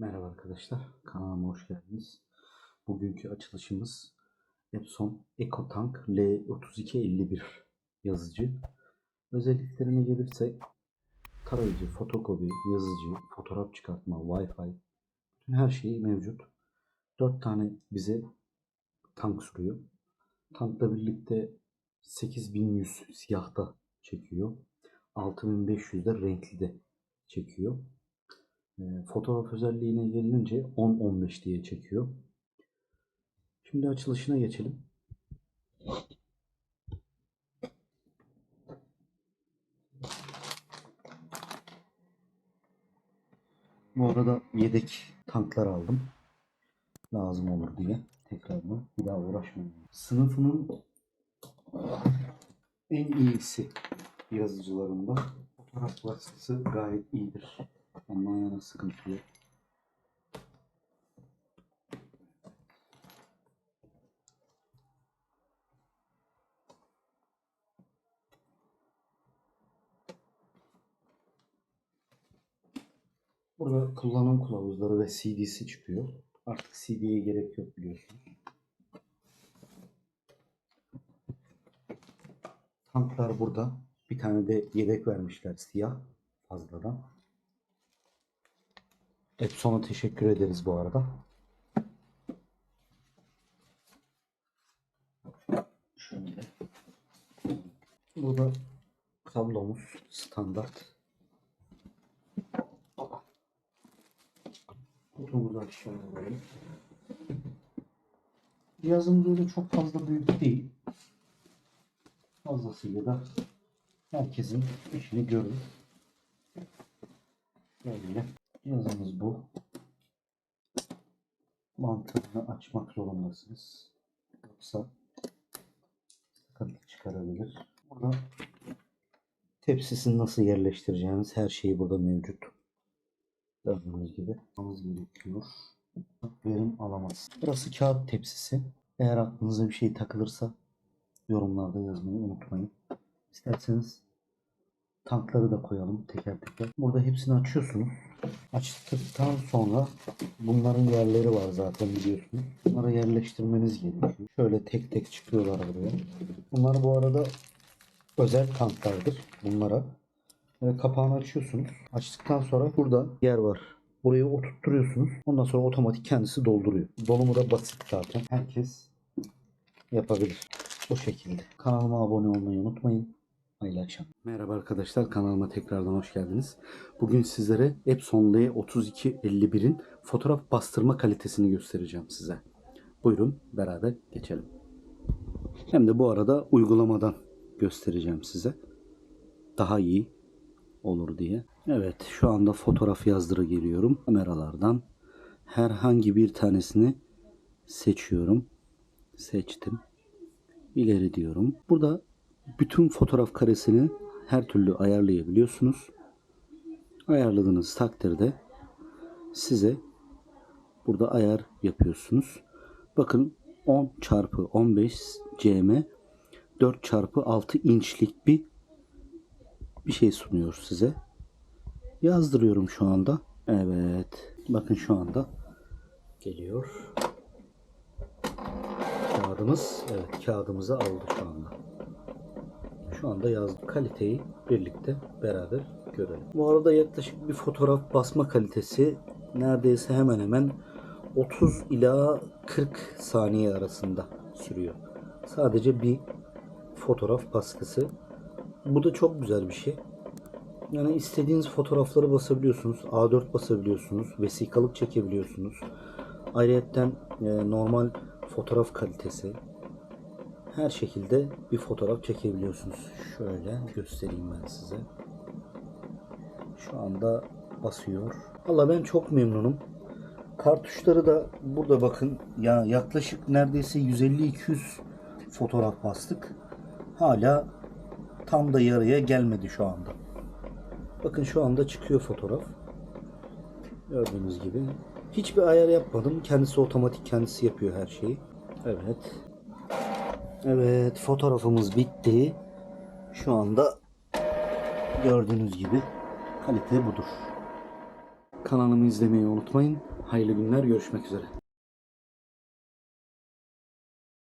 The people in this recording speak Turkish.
Merhaba arkadaşlar, kanalıma hoş geldiniz. Bugünkü açılışımız Epson EcoTank L3251 yazıcı. Özelliklerine gelirsek tarayıcı, fotokopi, yazıcı, fotoğraf çıkartma, Wi-Fi, bütün her şeyi mevcut. 4 tane bize tank sunuyor. Tankla birlikte 8100 siyahta çekiyor. 6500 de renkli de çekiyor. E, fotoğraf özelliğine gelince 10-15 diye çekiyor. Şimdi açılışına geçelim. Bu arada yedek tanklar aldım. Lazım olur diye. Tekrardan bir daha uğraşmayın. Sınıfının en iyisi yazıcılarında fotoğraf baskısı gayet iyidir. Ondan yana sıkıntı. Burada kullanım kılavuzları ve CD'si çıkıyor. Artık CD'ye gerek yok biliyorsunuz. Tanklar burada. Bir tane de yedek vermişler siyah fazladan. Epson'a teşekkür ederiz bu arada. Şöyle. Burada kablomuz standart. Kutumuzu aşağı alalım. Cihazımız öyle çok fazla büyük değil. Fazlasıyla da herkesin işini görür. Böyle. Cihazımız bu. Mantığını açmak zorundasınız. Yoksa sıkıntı çıkarabilir. Burada tepsisini nasıl yerleştireceğiniz her şey burada mevcut. Gördüğünüz gibi. Almanız gerekiyor. Verim alamaz. Burası kağıt tepsisi. Eğer aklınıza bir şey takılırsa yorumlarda yazmayı unutmayın. İsterseniz tankları da koyalım teker teker. Burada hepsini açıyorsunuz. Açtıktan sonra bunların yerleri var zaten biliyorsunuz. Bunları yerleştirmeniz gerekiyor. Şöyle tek tek çıkıyorlar buraya. Bunlar bu arada özel tanklardır bunlara. Böyle kapağını açıyorsunuz. Açtıktan sonra burada yer var. Buraya oturtturuyorsunuz. Ondan sonra otomatik kendisi dolduruyor. Dolumu da basit zaten. Herkes yapabilir. Bu şekilde. Kanalıma abone olmayı unutmayın. Hayırlı akşamlar. Merhaba arkadaşlar kanalıma tekrardan hoş geldiniz. Bugün sizlere Epson L3251'in fotoğraf bastırma kalitesini göstereceğim size. Buyurun beraber geçelim. Hem de bu arada uygulamadan göstereceğim size. Daha iyi olur diye. Evet şu anda fotoğraf yazdırı geliyorum. Kameralardan herhangi bir tanesini seçiyorum. Seçtim. İleri diyorum. Burada bütün fotoğraf karesini her türlü ayarlayabiliyorsunuz. Ayarladığınız takdirde size burada ayar yapıyorsunuz. Bakın 10 çarpı 15 cm 4 çarpı 6 inçlik bir bir şey sunuyor size. Yazdırıyorum şu anda. Evet. Bakın şu anda geliyor. Kağıdımız evet kağıdımızı aldı şu anda. Şu anda yazdı. Kaliteyi birlikte beraber görelim. Bu arada yaklaşık bir fotoğraf basma kalitesi neredeyse hemen hemen 30 ila 40 saniye arasında sürüyor. Sadece bir fotoğraf baskısı. Bu da çok güzel bir şey. Yani istediğiniz fotoğrafları basabiliyorsunuz. A4 basabiliyorsunuz. Vesikalık çekebiliyorsunuz. Ayrıca e, normal fotoğraf kalitesi. Her şekilde bir fotoğraf çekebiliyorsunuz. Şöyle göstereyim ben size. Şu anda basıyor. Valla ben çok memnunum. Kartuşları da burada bakın. Ya yaklaşık neredeyse 150-200 fotoğraf bastık. Hala tam da yarıya gelmedi şu anda. Bakın şu anda çıkıyor fotoğraf. Gördüğünüz gibi. Hiçbir ayar yapmadım. Kendisi otomatik kendisi yapıyor her şeyi. Evet. Evet fotoğrafımız bitti. Şu anda gördüğünüz gibi kalite budur. Kanalımı izlemeyi unutmayın. Hayırlı günler. Görüşmek üzere.